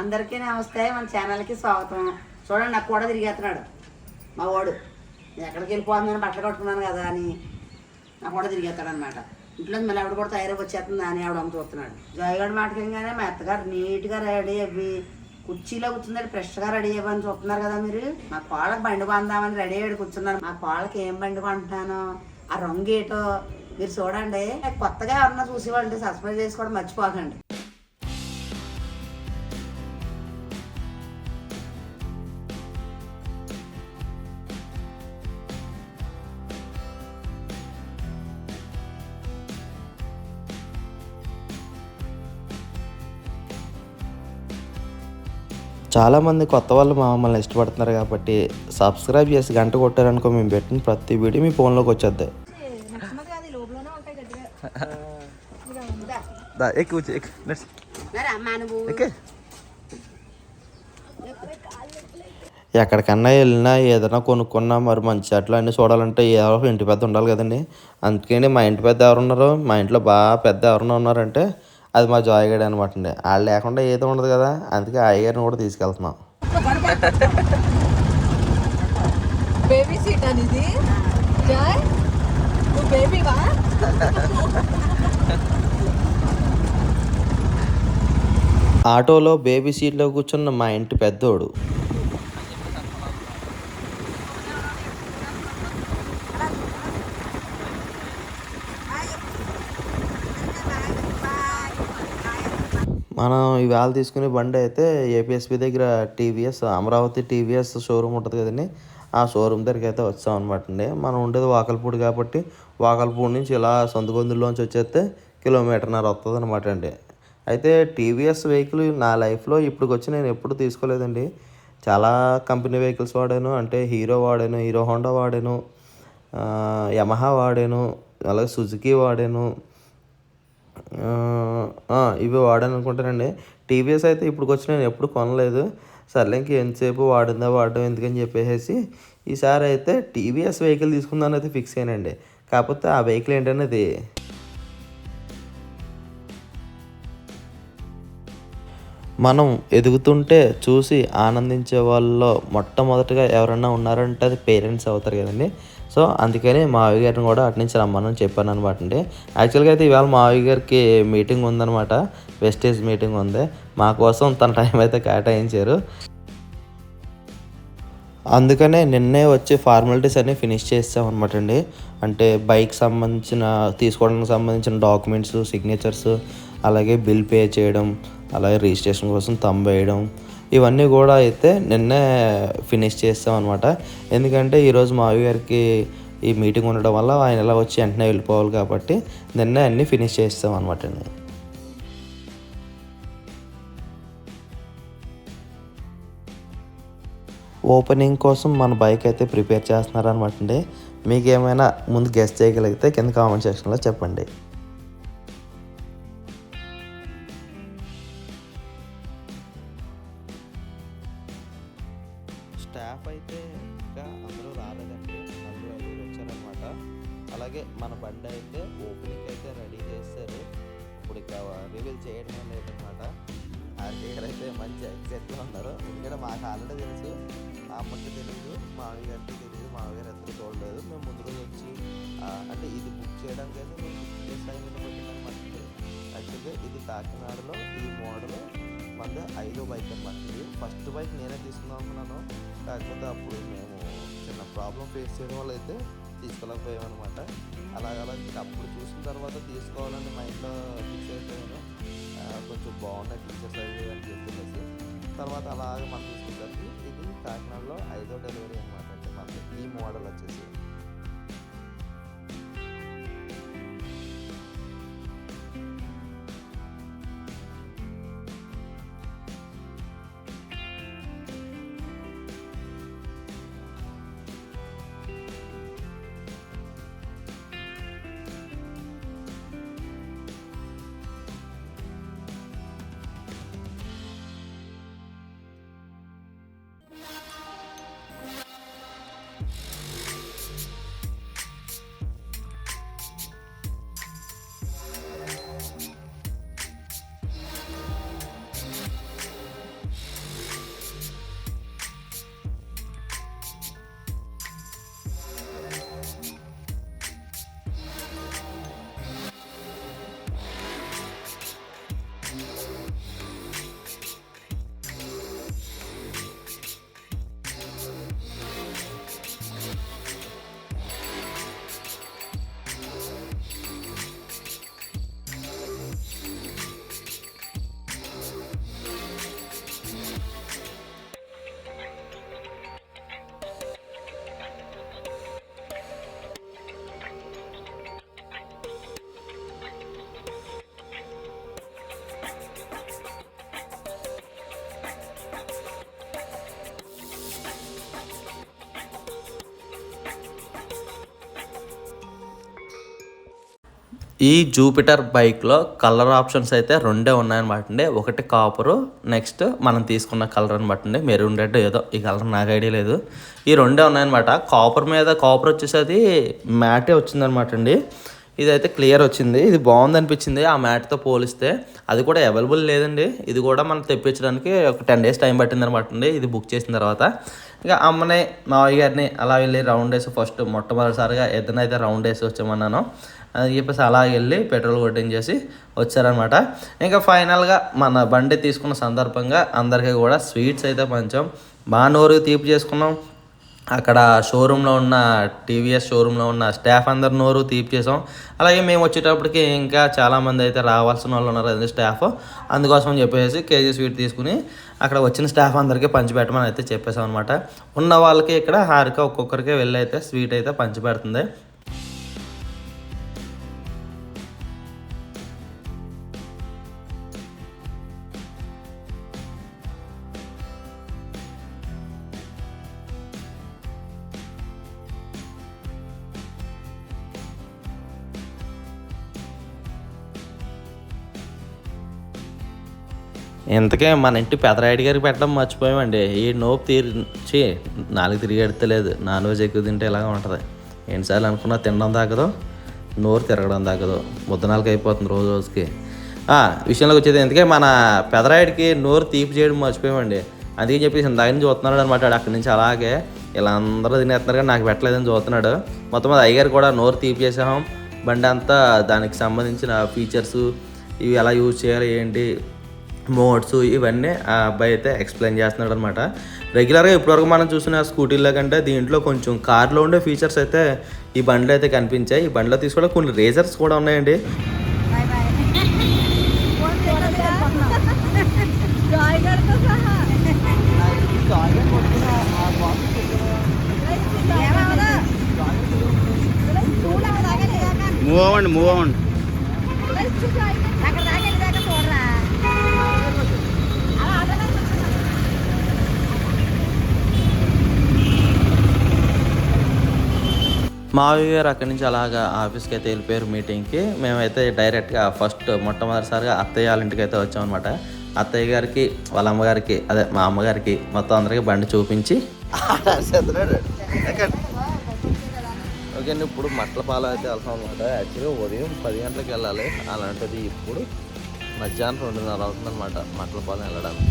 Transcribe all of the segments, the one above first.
అందరికీ నమస్తే మన ఛానల్కి స్వాగతం. చూడండి నాకు కూడా తిరిగేస్తున్నాడు. మా వాడు. ఎక్కడికి వెళ్ళిపోతుందని బట్టలు కట్టుకున్నాను కదా అని నాకు కూడా తిరిగేస్తాడు అనమాట ఇంట్లో మళ్ళీ ఆవిడ కూడా తయారీ వచ్చేస్తుంది అని ఆవిడ అమ్మ చూస్తున్నాడు జాయిగాడు మాటకెళ్ళగానే మా అత్తగారు నీట్గా రెడీ అవి కుర్చీలో కూర్చుందని ఫ్రెష్గా రెడీ అవ్వని చూస్తున్నారు కదా మీరు. మా కోళ్ళకి బండి కొందామని రెడీ అయ్యి కూర్చున్నారు. మా కోళ్ళకి ఏం బండి కొంటున్నాను? ఆ రంగు ఏటో మీరు చూడండి. కొత్తగా ఎవరన్నా చూసేవాళ్ళు సబ్స్క్రైబ్ చేసుకోవడం మర్చిపోకండి. చాలామంది కొత్త వాళ్ళు మా మమ్మల్ని ఇష్టపడుతున్నారు కాబట్టి సబ్స్క్రైబ్ చేసి గంట కొట్టారనుకో మేము పెట్టిన ప్రతి వీడియో మీ ఫోన్లోకి వచ్చేద్ది. ఎక్కువ మరి అమ్మా నువ్వు ఎక్కడికన్నా వెళ్ళినా ఏదైనా కొనుక్కున్నా మరి మంచి చెట్లు అన్నీ చూడాలంటే ఎవరో ఇంటి పెద్ద ఉండాలి కదండి. అందుకని మా ఇంటి పెద్ద ఎవరు ఉన్నారు మా ఇంట్లో బాగా పెద్ద ఎవరన్నా ఉన్నారంటే అది మా జాయ్ గడి అనమాట అండి. వాళ్ళు లేకుండా ఏదో ఉండదు కదా అందుకే ఆ అయ్యగారిని కూడా తీసుకెళ్తున్నాం. బేబీ సీట్ అనేది జాయ్ నువ్వు బేబీవా ఆటోలో బేబీ సీట్లో కూర్చున్న మా ఇంటి పెద్దోడు. మనం ఇవాళ తీసుకునే బండి అయితే ఏపీఎస్పి దగ్గర టీవీఎస్ అమరావతి టీవీఎస్ షోరూమ్ ఉంటుంది కదండి. ఆ షోరూమ్ దగ్గరికి అయితే వచ్చాం అనమాట అండి. మనం ఉండేది వాకల్పూడి కాబట్టి వాకల్పూడి నుంచి ఇలా సొంతగొందుల్లోంచి వచ్చేస్తే కిలోమీటర్న్నర వస్తుంది అనమాట అండి. అయితే టీవీఎస్ వెహికల్ నా లైఫ్లో ఇప్పటికి వచ్చి నేను ఎప్పుడు తీసుకోలేదండి. చాలా కంపెనీ వెహికల్స్ వాడాను. అంటే హీరో వాడాను హీరో హోండా వాడాను యమహా వాడాను అలాగే సుజుకి వాడాను ఇవి వాడాను అనుకుంటానండి టీవీఎస్ అయితే ఇప్పుడు వచ్చి నేను ఎప్పుడు కొనలేదు. సర్లే ఇంక ఎంతసేపు వాడిందా వాడడం ఎందుకని చెప్పేసి ఈసారి అయితే టీవీఎస్ వెహికల్ తీసుకుందాని అయితే ఫిక్స్ అయ్యానండి. కాకపోతే ఆ వెహికల్ ఏంటనేది మనం ఎదుగుతుంటే చూసి ఆనందించే వాళ్ళలో మొట్టమొదటిగా ఎవరైనా ఉన్నారంటే అది పేరెంట్స్ అవుతారు కదండి. సో అందుకని మావి గారిని కూడా అటు నుంచి రమ్మని చెప్పాను అనమాట అండి. యాక్చువల్గా అయితే ఇవాళ మావి గారికి మీటింగ్ ఉందనమాట వెస్టేజ్ మీటింగ్ ఉంది. మా కోసం తన టైం అయితే కేటాయించారు. అందుకనే నిన్నే వచ్చి ఫార్మాలిటీస్ అన్నీ ఫినిష్ చేస్తాం అనమాట అండి. అంటే బైక్ సంబంధించిన తీసుకోవడానికి సంబంధించిన డాక్యుమెంట్స్ సిగ్నేచర్స్ అలాగే బిల్ పే చేయడం అలాగే రిజిస్ట్రేషన్ కోసం తంబ్ వేయడం ఇవన్నీ కూడా అయితే నిన్నే ఫినిష్ చేస్తాం అనమాట ఎందుకంటే ఈరోజు మా గారికి ఈ మీటింగ్ ఉండడం వల్ల ఆయన ఇలా వచ్చి వెంటనే వెళ్ళిపోవాలి కాబట్టి నిన్నే అన్నీ ఫినిష్ చేస్తాం అనమాట అండి ఓపెనింగ్ కోసం మన బైక్ అయితే ప్రిపేర్ చేస్తున్నారు అనమాట అండి. మీకు ఏమైనా ముందు గెస్ట్ చేయగలిగితే కింద కామెంట్ సెక్షన్లో చెప్పండి. అలాగే మన బండి అయితే ఓపెనింగ్ అయితే రెడీ చేస్తారు ఇప్పుడు ఇక రివీల్ చేయడం లేదనమాట ఆర్కే అయితే మంచి ఎగ్జైట్లో ఉన్నారు. ఎందుకంటే మాకు ఆల్రెడీ తెలుసు. మా అమ్మకి తెలియదు మావి గారికి తెలియదు మావి గారు ఎద్దరు చూడలేదు. మేము ముందు రోజు వచ్చి అంటే ఇది బుక్ చేయడానికి అయితే మేము బుక్ చేసే టైం పట్టిందనమాట యాక్చువల్గా ఇది కాకినాడలో ఈ మోడల్ మంది ఐదో బైక్ అనమాట ఇది. ఫస్ట్ బైక్ నేనే తీసుకుందాం అనుకున్నాను. కాకపోతే అప్పుడు మేము చిన్న ప్రాబ్లం ఫేస్ చేయడం వల్ల అయితే తీసుకోలేకపోయామన్నమాట. అలాగ అలా అప్పుడు చూసిన తర్వాత తీసుకోవాలని మైండ్లో ఫిక్స్ అయిపోయాను. కొంచెం బాగున్నాయి ఫీచర్స్ అవి అని చెప్పేసి. తర్వాత అలాగే మనం తీసుకునేసరికి ఇది కాకినాడలో ఐదో డెలివరీ అనమాట అంటే మనకి ఈ మోడల్ వచ్చేసి. ఈ జూపిటర్ బైక్లో కలర్ ఆప్షన్స్ అయితే రెండే ఉన్నాయన్నమాట అండి ఒకటి కాపరు నెక్స్ట్ మనం తీసుకున్న కలర్ అనమాట అండి మెరూన్ రెడ్ ఏదో ఈ కలర్ నాకు ఐడియా లేదు. ఈ రెండే ఉన్నాయన్నమాట కాపర్ మీద కాపర్ వచ్చేసి అది మ్యాటే వచ్చిందనమాట అండి ఇదైతే క్లియర్ వచ్చింది. ఇది బాగుంది అనిపించింది. ఆ మ్యాట్తో పోలిస్తే అది కూడా అవైలబుల్ లేదండి. ఇది కూడా మనం తెప్పించడానికి ఒక టెన్ డేస్ టైం పట్టింది అనమాట అండి ఇది బుక్ చేసిన తర్వాత. ఇక అమ్మని మావయ్య గారిని అలా వెళ్ళి రౌండ్ వేసి ఫస్ట్ మొట్టమొదటిసారిగా ఎద్దనైతే రౌండ్ వేసి వచ్చామన్నాను. అని చెప్పేసి అలా వెళ్ళి పెట్రోల్ కొట్టించేసి వచ్చారనమాట ఇంకా ఫైనల్గా మన బండి తీసుకున్న సందర్భంగా అందరికీ కూడా స్వీట్స్ అయితే పంచాం. బాగా నోరు తీపి చేసుకున్నాం. అక్కడ షోరూంలో ఉన్న టీవీఎస్ షోరూంలో ఉన్న స్టాఫ్ అందరు నోరు తీపి చేసాం. అలాగే మేము వచ్చేటప్పటికి ఇంకా చాలామంది అయితే రావాల్సిన వాళ్ళు ఉన్నారు అదే స్టాఫ్. అందుకోసం చెప్పేసి కేజీ స్వీట్ తీసుకుని అక్కడ వచ్చిన స్టాఫ్ అందరికీ పంచిపెట్టమని అయితే చెప్పేసాం అనమాట ఉన్న వాళ్ళకి ఇక్కడ హారిక ఒక్కొక్కరికి వెళ్ళి అయితే స్వీట్ అయితే పంచిపెడుతుంది. ఇంతకే మన ఇంటి పెదరాయుడు గారికి పెట్టడం మర్చిపోయామండి. ఈ నోపు తీర్చి నాలుగు తిరిగి ఎడతలేదు నాన్ వెజ్ ఎక్కువ తింటే ఇలాగ ఉంటుంది? ఎన్నిసార్లు అనుకున్నా తినడం దాకదు నోరు తిరగడం దాకదు. ముద్దనాలకు అయిపోతుంది రోజు రోజుకి. విషయంలోకి వచ్చేది ఎందుకే మన పెదరాయుడికి నోరు తీపి చేయడం మర్చిపోయామండి. అందుకని చెప్పేసి ఇందాక నుంచి చూస్తున్నాడు అనమాట అక్కడి నుంచి అలాగే ఇలా అందరూ తినేస్తున్నారు కానీ నాకు పెట్టలేదని చూస్తున్నాడు. మొత్తం అది అయ్యగారు కూడా నోరు తీపి చేసాం బండి అంతా దానికి సంబంధించిన ఫీచర్స్ ఇవి ఎలా యూజ్ చేయాలి ఏంటి మోడ్స్ ఇవన్నీ ఆ అబ్బాయి అయితే ఎక్స్ప్లెయిన్ చేస్తున్నాడు అనమాట రెగ్యులర్గా ఇప్పటివరకు మనం చూసిన స్కూటీల్లో కంటే దీంట్లో కొంచెం కార్లో ఉండే ఫీచర్స్ అయితే ఈ బండిలో అయితే కనిపించాయి. ఈ బండిలో తీసుకోవడం కొన్ని రేజర్స్ కూడా ఉన్నాయండి. మూవ్ అవ్వండి మూవ్ అవ్వండి మావయ్య గారు అక్కడి నుంచి అలాగా ఆఫీస్కి అయితే వెళ్ళిపోయారు మీటింగ్కి. మేమైతే డైరెక్ట్గా ఫస్ట్ మొట్టమొదటిసారిగా అత్తయ్య వాళ్ళ ఇంటికి అయితే వచ్చామన్నమాట. అత్తయ్య గారికి వాళ్ళ అమ్మగారికి అదే మా అమ్మగారికి మొత్తం అందరికీ బండి చూపించి. ఓకే అండి ఇప్పుడు మట్లపాలెం అయితే వెళ్తాం అనమాట యాక్చువల్గా ఉదయం పది గంటలకు వెళ్ళాలి. అలాంటిది ఇప్పుడు మధ్యాహ్నం రెండున్నర అవుతుంది అనమాట మట్లపాలెం వెళ్ళడానికి.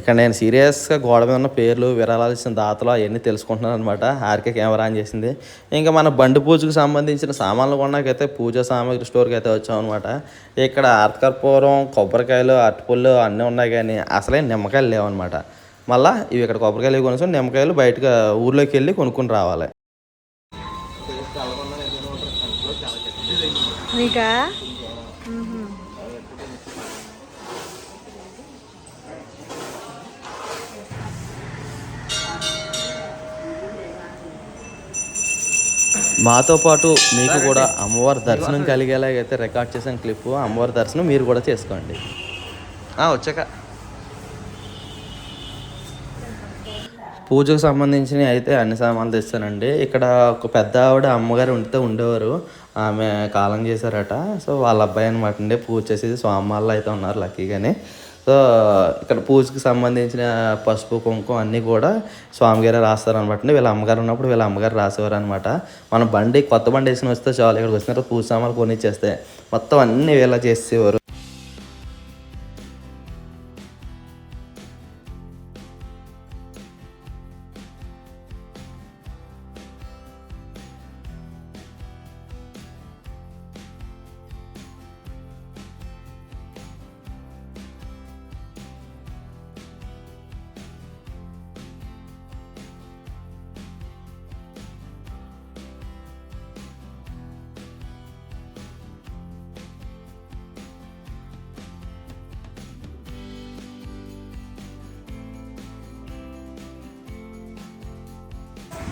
ఇక్కడ నేను సీరియస్గా గోడ మీద ఉన్న పేర్లు విరాళాలు ఇచ్చిన దాతలు అవన్నీ తెలుసుకుంటున్నాను అనమాట ఆర్కే కెమెరా అని చేసింది. ఇంకా మన బండి పూజకు సంబంధించిన సామాన్లు కొన్నాకైతే పూజ సామాగ్రి స్టోర్కి అయితే వచ్చామన్నమాట ఇక్కడ ఆర్తకర్పూరం కొబ్బరికాయలు అరటిపళ్ళు అన్నీ ఉన్నాయి కానీ అసలే నిమ్మకాయలు లేవన్నమాట మళ్ళీ ఇవి ఇక్కడ కొబ్బరికాయలు కొనుక్కొని నిమ్మకాయలు బయటకు ఊర్లోకి వెళ్ళి కొనుక్కొని రావాలి. నీకా? మాతో పాటు మీకు కూడా అమ్మవారి దర్శనం కలిగేలాగైతే రికార్డ్ చేసిన క్లిప్ అమ్మవారి దర్శనం మీరు కూడా చేసుకోండి. వచ్చాక. పూజకు సంబంధించినవి అయితే అన్ని సామాన్లు తెస్తానండి. ఇక్కడ ఒక పెద్ద ఆవిడ అమ్మగారు ఉంటే ఉండేవారు. ఆమె కాలం చేశారట. సో వాళ్ళ అబ్బాయి అనమాట అండి. పూజ చేసేది స్వామివాళ్ళు అయితే ఉన్నారు లక్కీగానే. సో ఇక్కడ పూజకి సంబంధించిన పసుపు కుంకుమ అన్నీ కూడా స్వామిగారే రాస్తారనమాట వీళ్ళ అమ్మగారు ఉన్నప్పుడు వీళ్ళ అమ్మగారు రాసేవారు అనమాట మన బండి కొత్త బండి వేసుకుని వస్తే చాలు. ఇక్కడికి వచ్చిన పూజ సామాన్లు కొనిచ్చేస్తే మొత్తం అన్నీ వీళ్ళ చేసేవారు.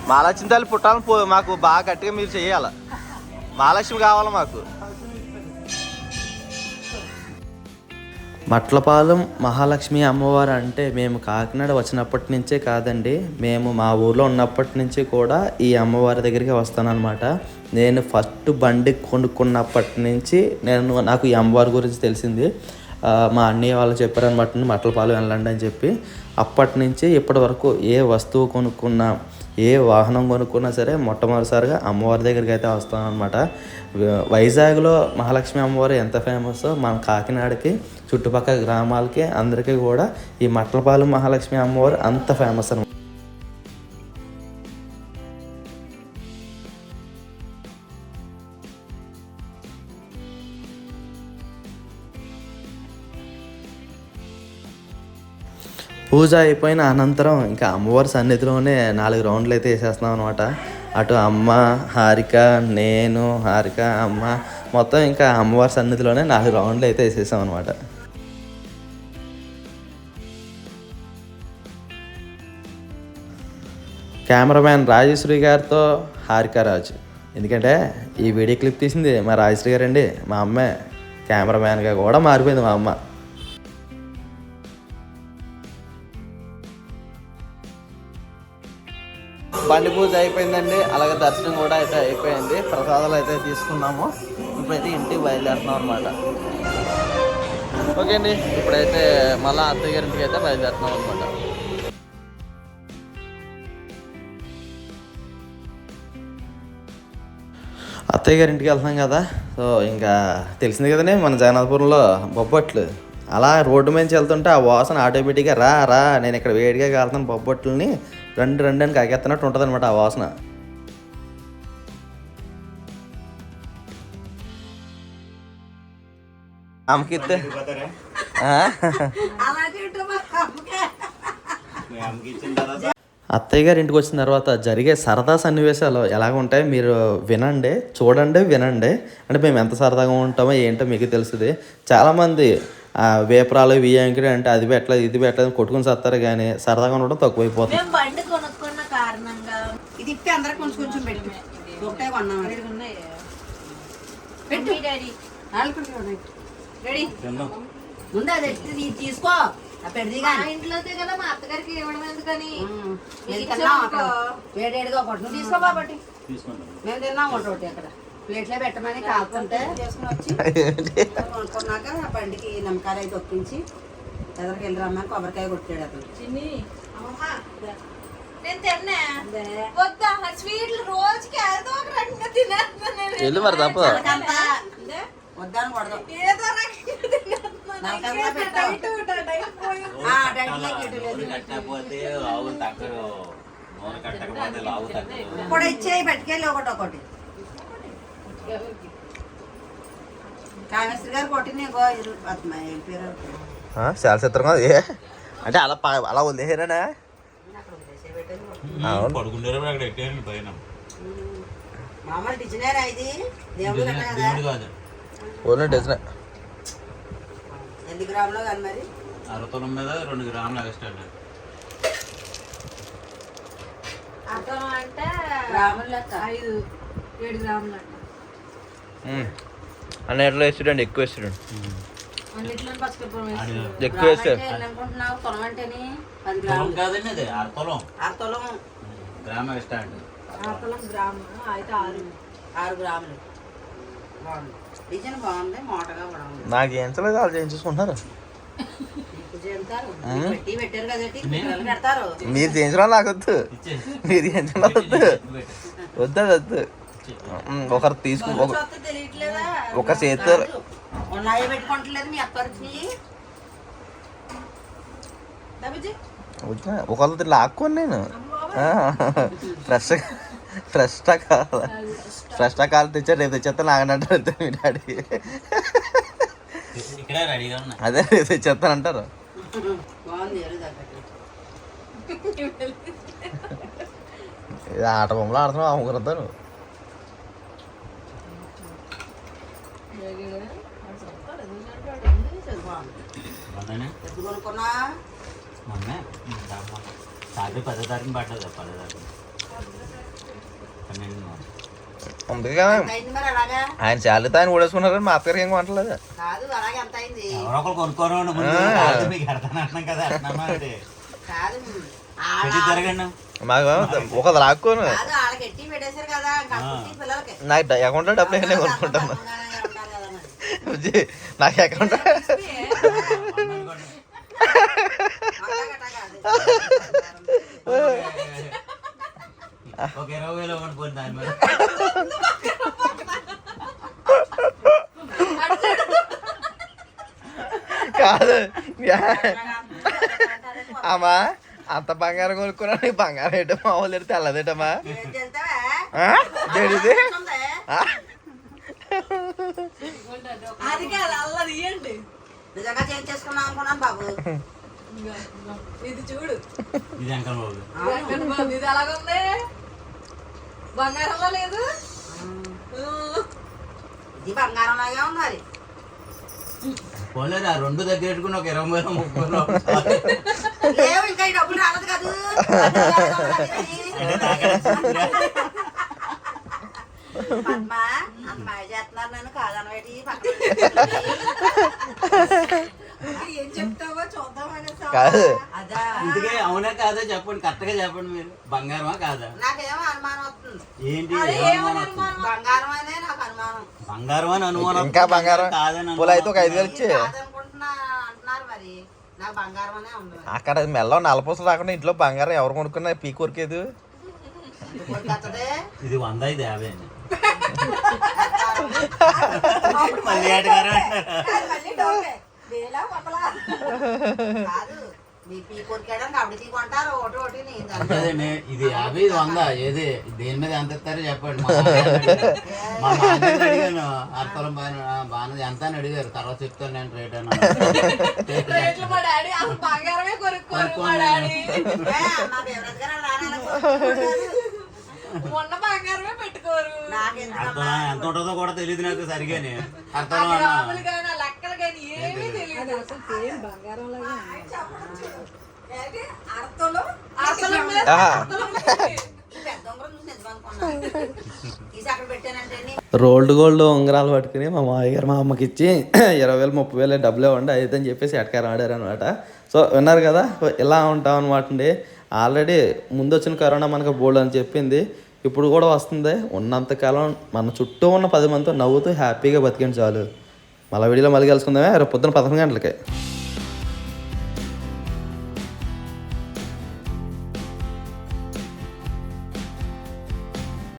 మహాలక్ష్మి తల్లి పుట్టాలని పో మాకు బాగా గట్టిగా మీరు చేయాలి. మహాలక్ష్మి కావాలి మాకు. మట్లపాలెం మహాలక్ష్మి అమ్మవారు అంటే మేము కాకినాడ వచ్చినప్పటి నుంచే కాదండి. మేము మా ఊర్లో ఉన్నప్పటి నుంచి కూడా ఈ అమ్మవారి దగ్గరికి వస్తానన్నమాట. నేను ఫస్ట్ బండి కొనుక్కున్నప్పటి నుంచి నేను నాకు ఈ అమ్మవారి గురించి తెలిసింది. మా అన్నయ్య వాళ్ళు చెప్పారనమాట మట్లపాలెం వెళ్ళండి అని చెప్పి. అప్పటి నుంచి ఇప్పటి వరకు ఏ వస్తువు కొనుక్కున్నా ఏ వాహనం కొనుక్కున్నా సరే మొట్టమొదటిసారిగా అమ్మవారి దగ్గరికి అయితే వస్తాం అనమాట వైజాగ్లో మహాలక్ష్మి అమ్మవారు ఎంత ఫేమస్ మన కాకినాడకి చుట్టుపక్కల గ్రామాలకి అందరికీ కూడా ఈ మట్లపాలెం మహాలక్ష్మి అమ్మవారు అంత ఫేమస్ అనమాట పూజ అయిపోయిన అనంతరం ఇంకా అమ్మవారి సన్నిధిలోనే నాలుగు రౌండ్లు అయితే వేసేస్తున్నాం అనమాట అటు అమ్మ హారిక నేను హారిక అమ్మ. మొత్తం ఇంకా అమ్మవారి సన్నిధిలోనే నాలుగు రౌండ్లు అయితే వేసేసాం అనమాట కెమెరామ్యాన్ రాజేశ్వరి గారితో హారిక రాజు. ఎందుకంటే ఈ వీడియో క్లిప్ తీసింది మా రాజశ్రీ గారండి. మా అమ్మే కెమెరామ్యాన్గా కూడా మారిపోయింది మా అమ్మ. బండి పూజ అయిపోయిందండి. అలాగే దర్శనం కూడా అయితే అయిపోయింది. ప్రసాదాలు అయితే తీసుకున్నాము. ఇప్పుడైతే ఇంటికి బయలుదేరుతున్నాం అనమాట ఓకే అండి. ఇప్పుడైతే మళ్ళీ అత్తయ్య గారి ఇంటికి అయితే బయలుదేరుతున్నాం అనమాట అత్తయ్య గారి ఇంటికి వెళ్తున్నాం కదా. సో ఇంకా తెలిసింది కదండి మన జగన్నాథపురంలో బొబ్బట్లు. అలా రోడ్డు మీద వెళ్తుంటే ఆ వాసన ఆటోమేటిక్గా రా రా నేను ఇక్కడ వేడిగా కాలుతాను బొబ్బట్లని. రెండు రెండు అని కాకెత్తనట్టు ఉంటుంది అనమాట ఆ వాసన. అత్తయ్య గారి ఇంటికి వచ్చిన తర్వాత జరిగే సరదా సన్నివేశాలు ఎలాగ ఉంటాయి? మీరు వినండి చూడండి వినండి. అంటే మేము ఎంత సరదాగా ఉంటామో ఏంటో మీకు తెలుస్తుంది. చాలామంది ఆ, వేపరాలు వియాంకిడి అంటే అది పెట్టలేదు ఇది పెట్టలేదు కొట్టుకుని సత్తారు కానీ సరదాగా ఉండడం తక్కువైపోతుంది. మేము బండి కొనుక్కున్న కారణంగా ఇది ఇప్పి అందరికి కొంచెం కొంచెం పెట్టు. ఒకటే కొన్నాం. అది. ఉన్నాయి. పెట్టు. డాడీ. నాలుగు రెడీ? ముందు అది ఎత్తి తీ- తీసుకో. కదా. మా అత్తగారికి ఇవ్వడం ఎందుకని? మేము తిన్నాం ఒకటి ఒకటి అక్కడ. ప్లేట్లో పెట్టమని కాకుంటే చేసుకుని వచ్చి కొనుక్కున్నాక ఆ బండికి నమ్మకాలు అయితే ఒప్పించి ఎదరికి వెళ్ళి రమ్మని కొబ్బరికాయ కొట్టాడు అతను. చిన్ని మరి తప్ప. వద్దని కొడదు. తగ్గదు ఇప్పుడు ఇచ్చేయి పట్టుకెళ్ళి ఒకటి ఒకటి కామేశ్వరి గారు కొట్టి నీకు ఇరు పద్మ ఏం పేరు చాలా చిత్రంగా ఉంది. ఏ? అంటే అలా అలా వదిలేసారా ఓన్లీ డిజైన్ ఎన్ని గ్రాములో కానీ మరి? అరతులం మీద రెండు గ్రాములు ఎక్స్ట్రా అర్థం అంటే గ్రాముల ఐదు ఏడు గ్రాములు అంట. అన్నిట్లో వేస్తుండండి ఎక్కువ వేస్తుండండి అన్నిట్లో పసుపు వేసి. ఎక్కువ వేస్తే గ్రాము అంటే ఎన్ని అనుకుంటున్నావు తొలం అంటేని పది తులం గ్రాములు. కాదండి అది అరతులం ఆరు తొలం గ్రామ్ ఎక్స్ట్రా అండి. ఆతలం గ్రాము అయితే ఆరు ఆరు గ్రాములు. బాగుంది. డిజైన్ బాగుంది మోటగా కూడా ఉంది. నాకు ఏం చలేదు వాళ్ళు చేయించుకుంటున్నారు మీరు చేయించడం నాకు వద్దు. మీరు చేయించడం వద్దు. వద్దు వద్దు. ఒకరు తీసుకు ఒక వద్దు ఒకళ్ళు లాక్కోను నేను. ఫ్రెష్ ఫ్రెష్ కావాలి. ఫ్రెష్ కాలు తెచ్చారు రేపు తెచ్చేస్తా నాగనంటారు అంతే మీ డాడీ. అదే రేపు తగ్గట్టు ఇది ఆట బొమ్మలు ఆడుతున్నావు అమ్ముకురుతాను బాగుంది మొన్ననే ఎప్పుడు కొనుక్కున్నా మొన్నే సాయంత్రం పదో తారీఖున పట్టదు పదో తారీఖు పన్నెండు ఉంది కదా ఆయన చాలితే ఆయన ఊడేసుకున్నారు మా అత్తగారికి ఏం కొనట్లేదు కొనుక్కోను మీకు ఒక లాక్కోను. నాకు అకౌంట్లో డబ్బులు కొనుక్కుంటాను గర్భంగానే ఉంటారు కదా మరి. బుజ్జి, నాకు అకౌంట్ కాదు. అమ్మా అంత బంగారం కొనుక్కున్నా నీకు బంగారం ఏంటో మామూలు ఏంటి తెల్లదేటమ్మా ఏం చేస్తావే? ఏంటిది ఉంది. ఆ? అది కాదు అల్ల తీయండి నిజంగా చేంజ్ చేసుకున్నాం అనుకున్నాను బాబు. ఇది చూడు. ఇది అంకల్ బాబు బంగారంలో లేదు. ఇది బంగారం లాగే ఉంది మరి. పోలేదు? ఆ రెండు దగ్గర పెట్టుకుని ఒక ఇరవై వేలు ముప్పై లేవు ఇంకా ఈ డబ్బులు రాలేదు కాదు. పద్మ అంత మాయ చేస్తున్నారు నన్ను కాదనబెట్టి పక్కన. ఏం చెప్తావో చూద్దామని కాదు. అదా. ఇందుకే అవునా కాదా చెప్పండి కరెక్ట్గా చెప్పండి మీరు. బంగారమా కాదా? నాకేమో అనుమానం వస్తుంది. ఏంటి? అదే ఏం ఏమని అనుమానం వస్తుంది? బంగారం అనే నాకు అనుమానం. బంగారం అని అనుమానం ఇంకా బంగారం కాదని పూలు అయితే ఒక ఐదు వేలు ఇచ్చి కాదనుకుంటున్నా అంటున్నారు మరి. నాకు బంగారం అనే ఉంది అక్కడ మెల్ల నలపూసలు రాకుండా ఇంట్లో బంగారం ఎవరు కొనుక్కున్నా పీక్ కొరికేది. ఇది వంద ఇది యాభై అండి. మళ్ళీ అదేండి ఇది యాభై ఇది వంద ఏది? దేని మీద ఎంత ఇస్తారో చెప్పండి. మా నాన్నగారిని అడిగాను. మా నాన్నగారిని అడిగాను అర్థం బాగా ఎంత అని అడిగారు. తర్వాత చెప్తాను నేను రేట్ అని రేట్లు బంగారమే పెట్టుకోరు. ఎంత ఉంటుందో కూడా తెలియదు నాకు సరిగాని. అర్థం లెక్కలు కానీ ఏమీ తెలియదు. అర్థం నీ రోల్డ్ గోల్డ్ ఉంగరాలు పట్టుకుని మా మామయ్య గారు మా అమ్మకి ఇచ్చి ఇరవై వేలు ముప్పై వేలు డబ్బులు ఇవ్వండి అయితే అని చెప్పేసి ఎటకారం ఆడారు అనమాట సో విన్నారు కదా ఇలా ఉంటాం అనమాట అండి. ఆల్రెడీ ముందు వచ్చిన కరోనా మనకు బోల్డ్ అని చెప్పింది. ఇప్పుడు కూడా వస్తుంది. ఉన్నంతకాలం మన చుట్టూ ఉన్న పది మందితో నవ్వుతూ హ్యాపీగా బతికండి చాలు. మళ్ళీ వీడియోలో మళ్ళీ కలుసుకుందామే. రేపు పొద్దున పదకొండు గంటలకి.